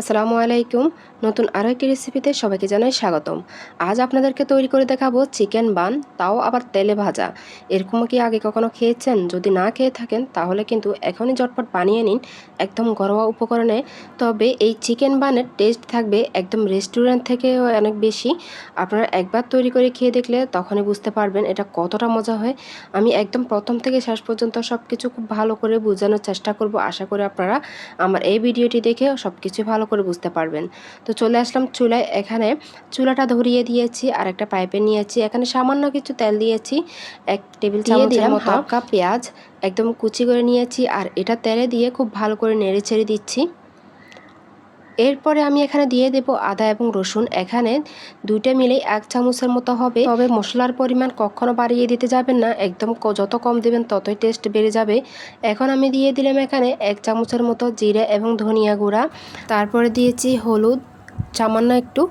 আসসালামু আলাইকুম। নতুন আরও একটি রেসিপিতে সবাইকে জানাই স্বাগতম। আজ আপনাদেরকে তৈরি করে দেখাবো চিকেন বান, তাও আবার তেলে ভাজা। এরকম কি আগে কখনো খেয়েছেন? যদি না খেয়ে থাকেন, তাহলে কিন্তু এখনই ঝটপট বানিয়ে নিন একদম ঘরোয়া উপকরণে। তবে এই চিকেন বানের টেস্ট থাকবে একদম রেস্টুরেন্ট থেকে অনেক বেশি। আপনারা একবার তৈরি করে খেয়ে দেখলে তখনই বুঝতে পারবেন এটা কতটা মজা হয়। আমি একদম প্রথম থেকে শেষ পর্যন্ত সব কিছু খুব ভালো করে বোঝানোর চেষ্টা করব। আশা করি আপনারা আমার এই ভিডিওটি দেখে সব কিছু ভালো করে বুঝতে পারবেন। তো চলে আসলাম চুলায়। এখানে চুলাটা ধরিয়ে দিয়েছি আর একটা পাইপে নিয়েছি। এখানে সামান্য কিছু তেল দিয়েছি এক টেবিল চামচের মতো। হাফ কাপ পেঁয়াজ একদম কুচি করে নিয়েছি আর এটা তেলে দিয়ে খুব ভালো করে নেড়ে ছেড়ে দিচ্ছি। এরপরে আমি এখানে দিয়ে দেব আদা এবং রসুন। এখানে দুইটা মিলে এক চামচের মতো হবে। তবে মশলার পরিমাণ কখনো বাড়িয়ে দিতে যাবেন না। একদম যত কম দেবেন ততই টেস্ট বেড়ে যাবে। এখন আমি দিয়ে দিলাম এখানে এক চামচের মতো জিরে এবং ধনিয়া গুঁড়া। তারপরে দিয়েছি হলুদ সামান্য একটু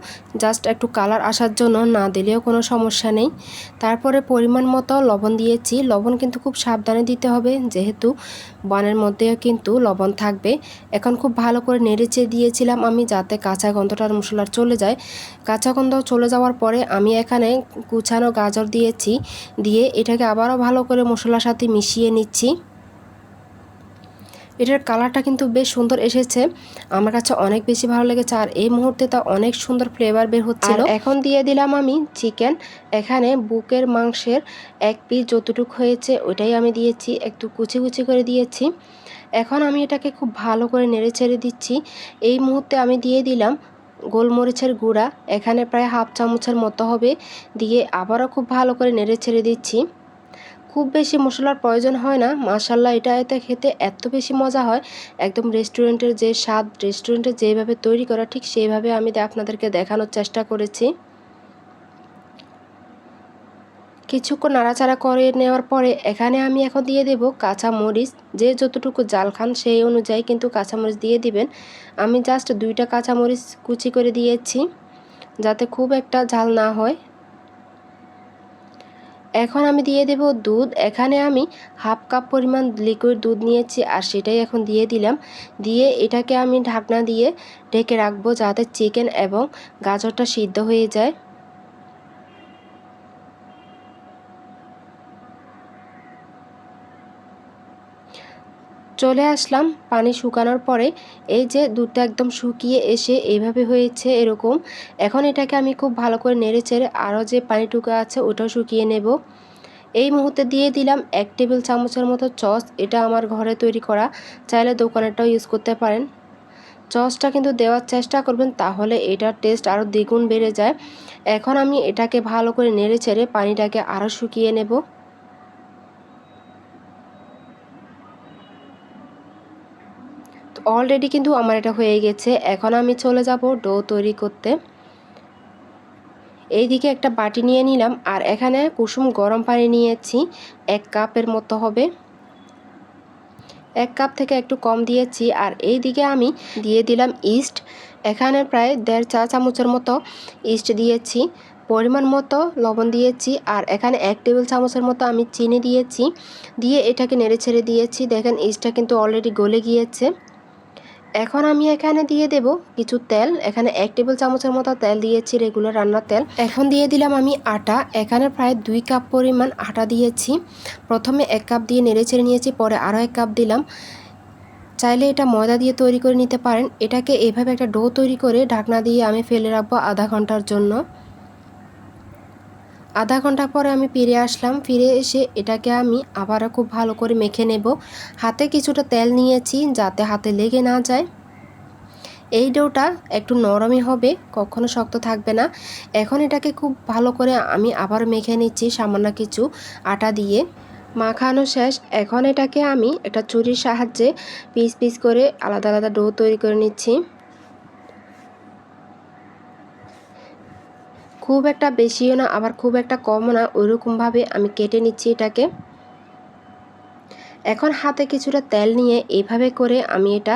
জাস্ট একটু কালার আসার জন্য না দিলেও কোনো সমস্যা নেই। তারপরে পরিমাণ মতো লবণ দিয়েছি। লবণ কিন্তু খুব সাবধানে দিতে হবে, যেহেতু বানের মধ্যেও কিন্তু লবণ থাকবে। এখন খুব ভালো করে নেড়েচে দিয়েছিলাম আমি যাতে কাঁচা গন্ধটার মশলার চলে যায়। কাঁচা গন্ধ চলে যাওয়ার পরে আমি এখানে কুচানো গাজর দিয়েছি, দিয়ে এটাকে আবারও ভালো করে মশলার সাথে মিশিয়ে নিচ্ছি। এটার কালারটা কিন্তু বেশ সুন্দর এসেছে। আমার কাছে অনেক বেশি ভালো লেগেছে আর এই মুহূর্তে তা অনেক সুন্দর ফ্লেভার বের হচ্ছিল। এখন দিয়ে দিলাম আমি চিকেন এখানে বুকের মাংসের এক পিস যতটুকু হয়েছে ওইটাই আমি দিয়েছি। একটু কুচি কুচি করে দিয়েছি। এখন আমি এটাকে খুব ভালো করে নেড়ে ছেড়ে দিচ্ছি। এই মুহূর্তে আমি দিয়ে দিলাম গোলমরিচের গুঁড়া। এখানে প্রায় হাফ চামচের মতো হবে। দিয়ে আবারও খুব ভালো করে নেড়ে ছেড়ে দিচ্ছি। খুব বেশি মশলার প্রয়োজন হয় না। মাসাল্লাহ এটা এতে খেতে এত বেশি মজা হয়। একদম রেস্টুরেন্টের যে স্বাদ রেস্টুরেন্টে যেভাবে তৈরি করা, ঠিক সেইভাবে আমি আপনাদেরকে দেখানোর চেষ্টা করেছি। কিছুক্ষণ নাড়াচাড়া করে নেওয়ার পরে এখানে আমি এখন দিয়ে দেব কাঁচা মরিচ। যে যতটুকু জাল খান সেই অনুযায়ী কিন্তু কাঁচামরিচ দিয়ে দিবেন। আমি জাস্ট দুইটা কাঁচামরিচ কুচি করে দিয়েছি, যাতে খুব একটা ঝাল না হয়। এখন আমি দিয়ে দেব দুধ। এখানে আমি হাফ কাপ পরিমাণ লিকুইড দুধ নিয়েছি আর সেটাই এখন দিয়ে দিলাম। দিয়ে এটাকে আমি ঢাকনা দিয়ে ঢেকে রাখব যাতে চিকেন এবং গাজরটা সিদ্ধ হয়ে যায়। চলে আসলাম পানি শুকানোর পরে। এই যে দুধটা একদম শুকিয়ে এসে এইভাবে হয়েছে এরকম। এখন এটাকে আমি খুব ভালো করে নেড়ে চেড়ে আরও যে পানিটুকু আছে ওটাও শুকিয়ে নেব। এই মুহূর্তে দিয়ে দিলাম এক টেবিল চামচের মতো চস, এটা আমার ঘরে তৈরি করা। চাইলে দোকানেরটাও ইউজ করতে পারেন। চসটা কিন্তু দেওয়ার চেষ্টা করবেন, তাহলে এটার টেস্ট আরও দ্বিগুণ বেড়ে যায়। এখন আমি এটাকে ভালো করে নেড়ে ছেড়ে পানিটাকে আরও শুকিয়ে নেব। অলরেডি কিন্তু আমার এটা হয়ে গেছে। এখন আমি চলে যাব ডো তৈরি করতে। এইদিকে একটা বাটি নিয়ে নিলাম আর এখানে কুসুম গরম পানি নিয়েছি। এক কাপের মতো হবে। এক কাপ থেকে একটু কম দিয়েছি আর এই দিকে আমি দিয়ে দিলাম ইস্ট এখানে প্রায় দেড় চা চামচের মতো ইস্ট দিয়েছি। পরিমাণ মতো লবণ দিয়েছি আর এখানে এক টেবিল চামচের মতো আমি চিনি দিয়েছি। দিয়ে এটাকে নেড়ে ছেড়ে দিয়েছি। দেখেন ইস্টটা কিন্তু অলরেডি গলে গিয়েছে। এখন আমি এখানে দিয়ে দেব কিছু তেল। এখানে এক টেবিল চামচের মতো তেল দিয়েছি রেগুলার রান্নার তেল। এখন দিয়ে দিলাম আমি আটা। এখানে প্রায় দুই কাপ পরিমাণ আটা দিয়েছি। প্রথমে এক কাপ দিয়ে নেড়ে ছেড়ে নিয়েছি, পরে আরও এক কাপ দিলাম। চাইলে এটা ময়দা দিয়ে তৈরি করে নিতে পারেন। এটাকে এভাবে একটা ডো তৈরি করে ঢাকনা দিয়ে আমি ফেলে রাখব আধা ঘণ্টার জন্য। আধা ঘণ্টা পরে আমি ফিরে আসলাম। ফিরে এসে এটাকে আমি আবারও খুব ভালো করে মেখে নেব। হাতে কিছুটা তেল নিয়েছি যাতে হাতে লেগে না যায়। এই ডোটা একটু নরমই হবে, কখনো শক্ত থাকবে না। এখন এটাকে খুব ভালো করে আমি আবার মেখে নিচ্ছি সামান্য কিছু আটা দিয়ে। মাখানো শেষ। এখন এটাকে আমি একটা চুরির সাহায্যে পিস পিস করে আলাদা আলাদা ডো তৈরি করে নিচ্ছি। খুব একটা বেশিও না, আবার খুব একটা কমও না, ওইরকমভাবে আমি কেটে নিচ্ছি এটাকে। এখন হাতে কিছুটা তেল নিয়ে এভাবে করে আমি এটা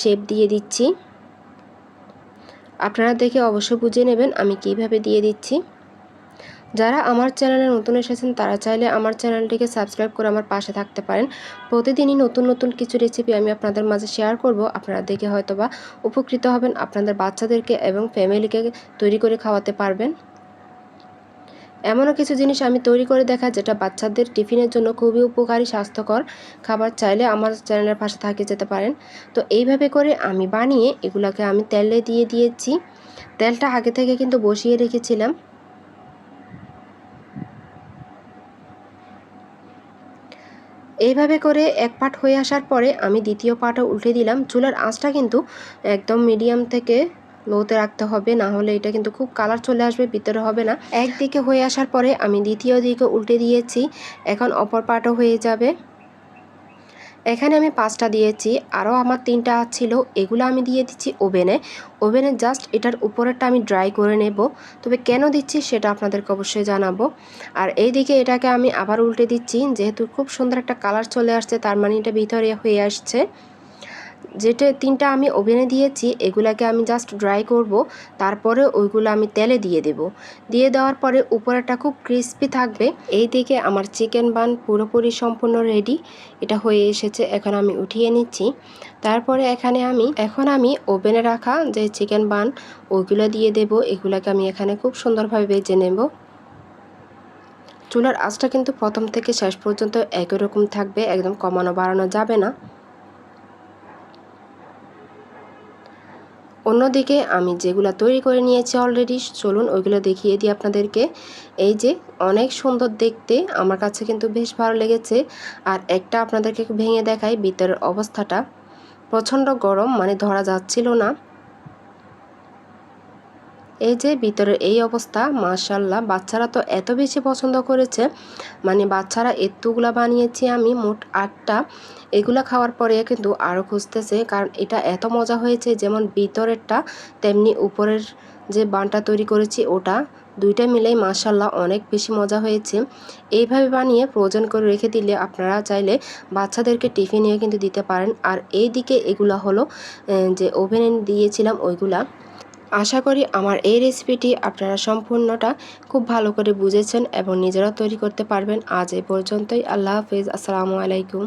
শেপ দিয়ে দিচ্ছি। আপনারা দেখে অবশ্য বুঝে নেবেন আমি কীভাবে দিয়ে দিচ্ছি। যারা আমার চ্যানেলে নতুন এসেছেন, তারা চাইলে আমার চ্যানেলটিকে সাবস্ক্রাইব করে আমার পাশে থাকতে পারেন। প্রতিদিনই নতুন নতুন কিছু রেসিপি আমি আপনাদের মাঝে শেয়ার করব। আপনারা দেখে হয়তো বা উপকৃত হবেন আপনাদের বাচ্চাদেরকে এবং ফ্যামিলিকে তৈরি করে খাওয়াতে পারবেন। এমনও কিছু জিনিস আমি তৈরি করে দেখা যেটা বাচ্চাদের টিফিনের জন্য খুবই উপকারী, স্বাস্থ্যকর খাবার চাইলে আমার চ্যানেলের পাশে থাকে যেতে পারেন। তো এইভাবে করে আমি বানিয়ে এগুলাকে আমি তেলে দিয়ে দিয়েছি। তেলটা আগে থেকে কিন্তু বসিয়ে রেখেছিলাম। এইভাবে করে এক পাট হয়ে আসার পরে আমি দ্বিতীয় পাটও উল্টে দিলাম। চুলার আঁচটা কিন্তু একদম মিডিয়াম থেকে লোতে রাখতে হবে, না হলে এটা কিন্তু খুব কালার চলে আসবে, ভিতরে হবে না। একদিকে হয়ে আসার পরে আমি দ্বিতীয় দিকে উল্টে দিয়েছি। এখন অপর পাটও হয়ে যাবে। এখানে আমি পাঁচটা দিয়েছি। আরও আমার তিনটা ছিল, এগুলো আমি দিয়ে দিচ্ছি ওভেনে। ওভেনে জাস্ট এটার উপরেরটা আমি ড্রাই করে নেব। তবে কেন দিচ্ছি সেটা আপনাদেরকে অবশ্যই জানাব। আর এই দিকে এটাকে আমি আবার উল্টে দিচ্ছি, যেহেতু খুব সুন্দর একটা কালার চলে আসছে, তার মানে এটা ভিতরে হয়ে আসছে। যেটা তিনটা আমি ওভেনে দিয়েছি, এগুলাকে আমি জাস্ট ড্রাই করব, তারপরে ওইগুলো আমি তেলে দিয়ে দেব। দিয়ে দেওয়ার পরে উপরেটা খুব ক্রিস্পি থাকবে। এই দিকে আমার চিকেন বান পুরোপুরি সম্পূর্ণ রেডি এটা হয়ে এসেছে, এখন আমি উঠিয়ে নিচ্ছি। তারপরে এখানে আমি, এখন আমি ওভেনে রাখা যে চিকেন বান ওইগুলো দিয়ে দেব, এগুলাকে আমি এখানে খুব সুন্দরভাবে বেজে নেব। চুলার আঁচটা কিন্তু প্রথম থেকে শেষ পর্যন্ত একই রকম থাকবে, একদম কমানো বাড়ানো যাবে না। অন্যদিকে আমি যেগুলো তৈরি করে নিয়েছি অলরেডি চলুন ওইগুলো দেখিয়ে দিই আপনাদেরকে। এই যে অনেক সুন্দর দেখতে, আমার কাছে কিন্তু বেশ ভালো লেগেছে। আর একটা আপনাদেরকে ভেঙে দেখাই ভিতরের অবস্থাটা। প্রচণ্ড গরম মানে ধরা যাচ্ছিল না। এই যে ভিতরের এই অবস্থা মার্শাল্লাহ বাচ্চারা তো এত বেশি পছন্দ করেছে। মানে বাচ্চারা এতগুলা বানিয়েছি আমি, মোট আটটা। এগুলা খাওয়ার পরে কিন্তু আরও খুঁজতেছে, কারণ এটা এত মজা হয়েছে, যেমন ভিতরেরটা, তেমনি উপরের যে বানটা তৈরি করেছি, ওটা দুইটা মিলেই মাসাল্লাহ অনেক বেশি মজা হয়েছে। এইভাবে বানিয়ে ফ্রোজেন করে রেখে দিলে আপনারা চাইলে বাচ্চাদেরকে টিফিনে কিন্তু দিতে পারেন। আর এই দিকে এগুলা হলো যে ওভেনে দিয়েছিলাম ওইগুলা। আশা করি আমার এই রেসিপিটি আপনারা সম্পূর্ণটা খুব ভালো করে বুঝেছেন এবং নিজেরা তৈরি করতে পারবেন। আজ এ পর্যন্তই। আল্লাহ হাফিজ। আসসালামু আলাইকুম।